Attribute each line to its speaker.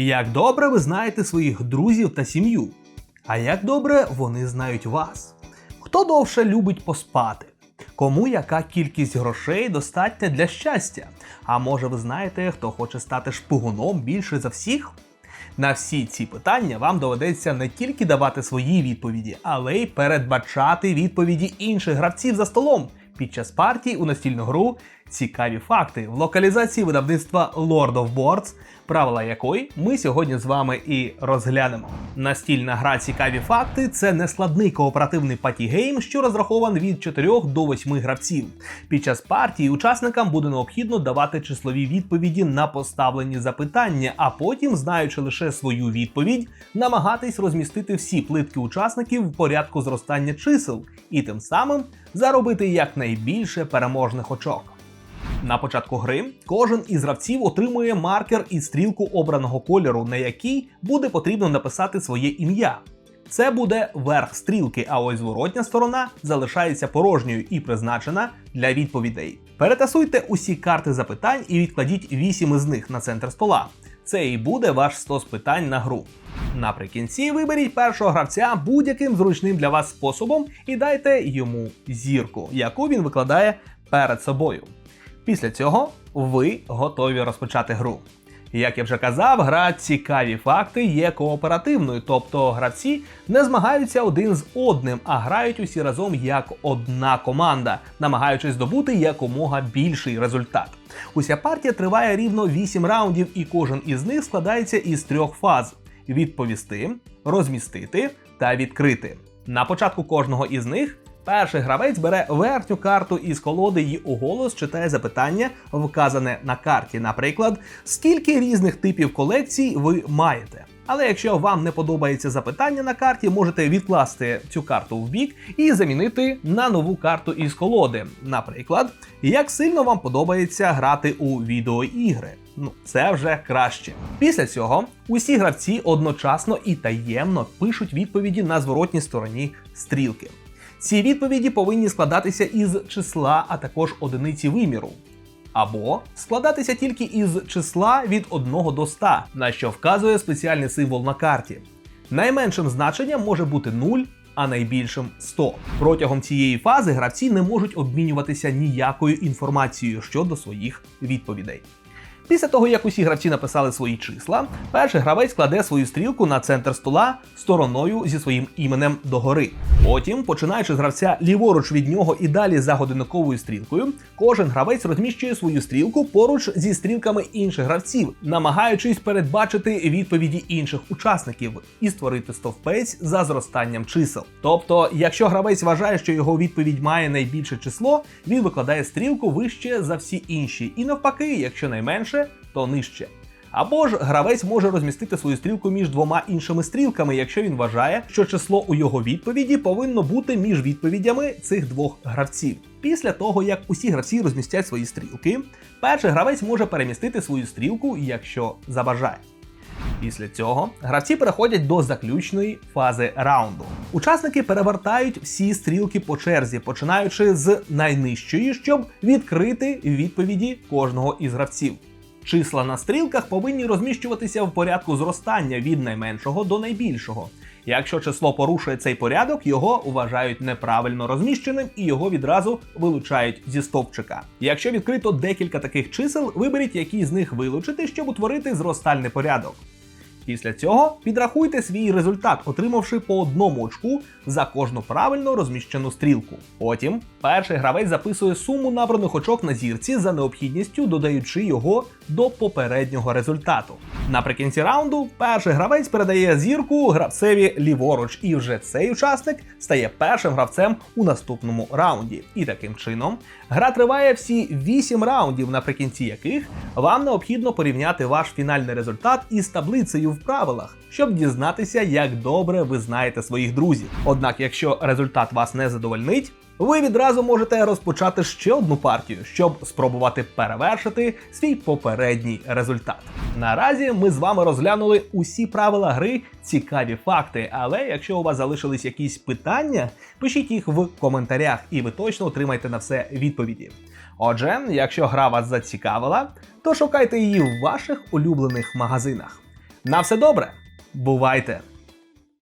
Speaker 1: Як добре ви знаєте своїх друзів та сім'ю? А як добре вони знають вас? Хто довше любить поспати? Кому яка кількість грошей достатня для щастя? А може ви знаєте, хто хоче стати шпигуном більше за всіх? На всі ці питання вам доведеться не тільки давати свої відповіді, але й передбачати відповіді інших гравців за столом під час партії у настільну гру Цікаві факти в локалізації видавництва Lord of Boards, правила якої ми сьогодні з вами і розглянемо. Настільна гра Цікаві факти це нескладний кооперативний патігейм, що розрахований від 4 до 8 гравців. Під час партії учасникам буде необхідно давати числові відповіді на поставлені запитання, а потім, знаючи лише свою відповідь, намагатись розмістити всі плитки учасників в порядку зростання чисел і тим самим заробити якнайбільше переможних очок. На початку гри кожен із гравців отримує маркер і стрілку обраного кольору, на якій буде потрібно написати своє ім'я. Це буде верх стрілки, а ось зворотня сторона залишається порожньою і призначена для відповідей. Перетасуйте усі карти запитань і відкладіть 8 із них на центр стола. Це і буде ваш стос питань на гру. Наприкінці виберіть першого гравця будь-яким зручним для вас способом і дайте йому зірку, яку він викладає перед собою. Після цього ви готові розпочати гру. Як я вже казав, гра цікаві факти є кооперативною, тобто гравці не змагаються один з одним, а грають усі разом як одна команда, намагаючись здобути якомога більший результат. Уся партія триває рівно 8 раундів, і кожен із них складається із трьох фаз: відповісти, розмістити та відкрити. На початку кожного із них Перший гравець бере верхню карту із колоди і уголос читає запитання, вказане на карті. Наприклад, скільки різних типів колекцій ви маєте. Але якщо вам не подобається запитання на карті, можете відкласти цю карту в бік і замінити на нову карту із колоди. Наприклад, як сильно вам подобається грати у відеоігри. Ну, це вже краще. Після цього усі гравці одночасно і таємно пишуть відповіді на зворотній стороні стрілки. Ці відповіді повинні складатися із числа, а також одиниці виміру. Або складатися тільки із числа від 1 до 100, на що вказує спеціальний символ на карті. Найменшим значенням може бути 0, а найбільшим 100. Протягом цієї фази гравці не можуть обмінюватися ніякою інформацією щодо своїх відповідей. Після того, як усі гравці написали свої числа, перший гравець кладе свою стрілку на центр стола стороною зі своїм іменем догори. Потім, починаючи з гравця ліворуч від нього і далі за годинниковою стрілкою, кожен гравець розміщує свою стрілку поруч зі стрілками інших гравців, намагаючись передбачити відповіді інших учасників і створити стовпець за зростанням чисел. Тобто, якщо гравець вважає, що його відповідь має найбільше число, він викладає стрілку вище за всі інші, і навпаки, якщо найменше, то нижче. Або ж гравець може розмістити свою стрілку між двома іншими стрілками, якщо він вважає, що число у його відповіді повинно бути між відповідями цих двох гравців. Після того, як усі гравці розмістять свої стрілки, перший гравець може перемістити свою стрілку, якщо забажає. Після цього гравці переходять до заключної фази раунду. Учасники перевертають всі стрілки по черзі, починаючи з найнижчої, щоб відкрити відповіді кожного із гравців. Числа на стрілках повинні розміщуватися в порядку зростання від найменшого до найбільшого. Якщо число порушує цей порядок, його вважають неправильно розміщеним і його відразу вилучають зі стовпчика. Якщо відкрито декілька таких чисел, виберіть, які з них вилучити, щоб утворити зростальний порядок. Після цього підрахуйте свій результат, отримавши по одному очку за кожну правильно розміщену стрілку. Потім перший гравець записує суму набраних очок на зірці за необхідністю, додаючи його до попереднього результату. Наприкінці раунду перший гравець передає зірку гравцеві ліворуч, і вже цей учасник стає першим гравцем у наступному раунді. І таким чином гра триває всі 8 раундів, наприкінці яких вам необхідно порівняти ваш фінальний результат із таблицею в правилах, щоб дізнатися, як добре ви знаєте своїх друзів. Однак, якщо результат вас не задовольнить, ви відразу можете розпочати ще одну партію, щоб спробувати перевершити свій попередній результат. Наразі ми з вами розглянули усі правила гри, цікаві факти. Але якщо у вас залишились якісь питання, пишіть їх в коментарях, і ви точно отримаєте на все відповіді. Отже, якщо гра вас зацікавила, то шукайте її в ваших улюблених магазинах. На все добре. Бувайте!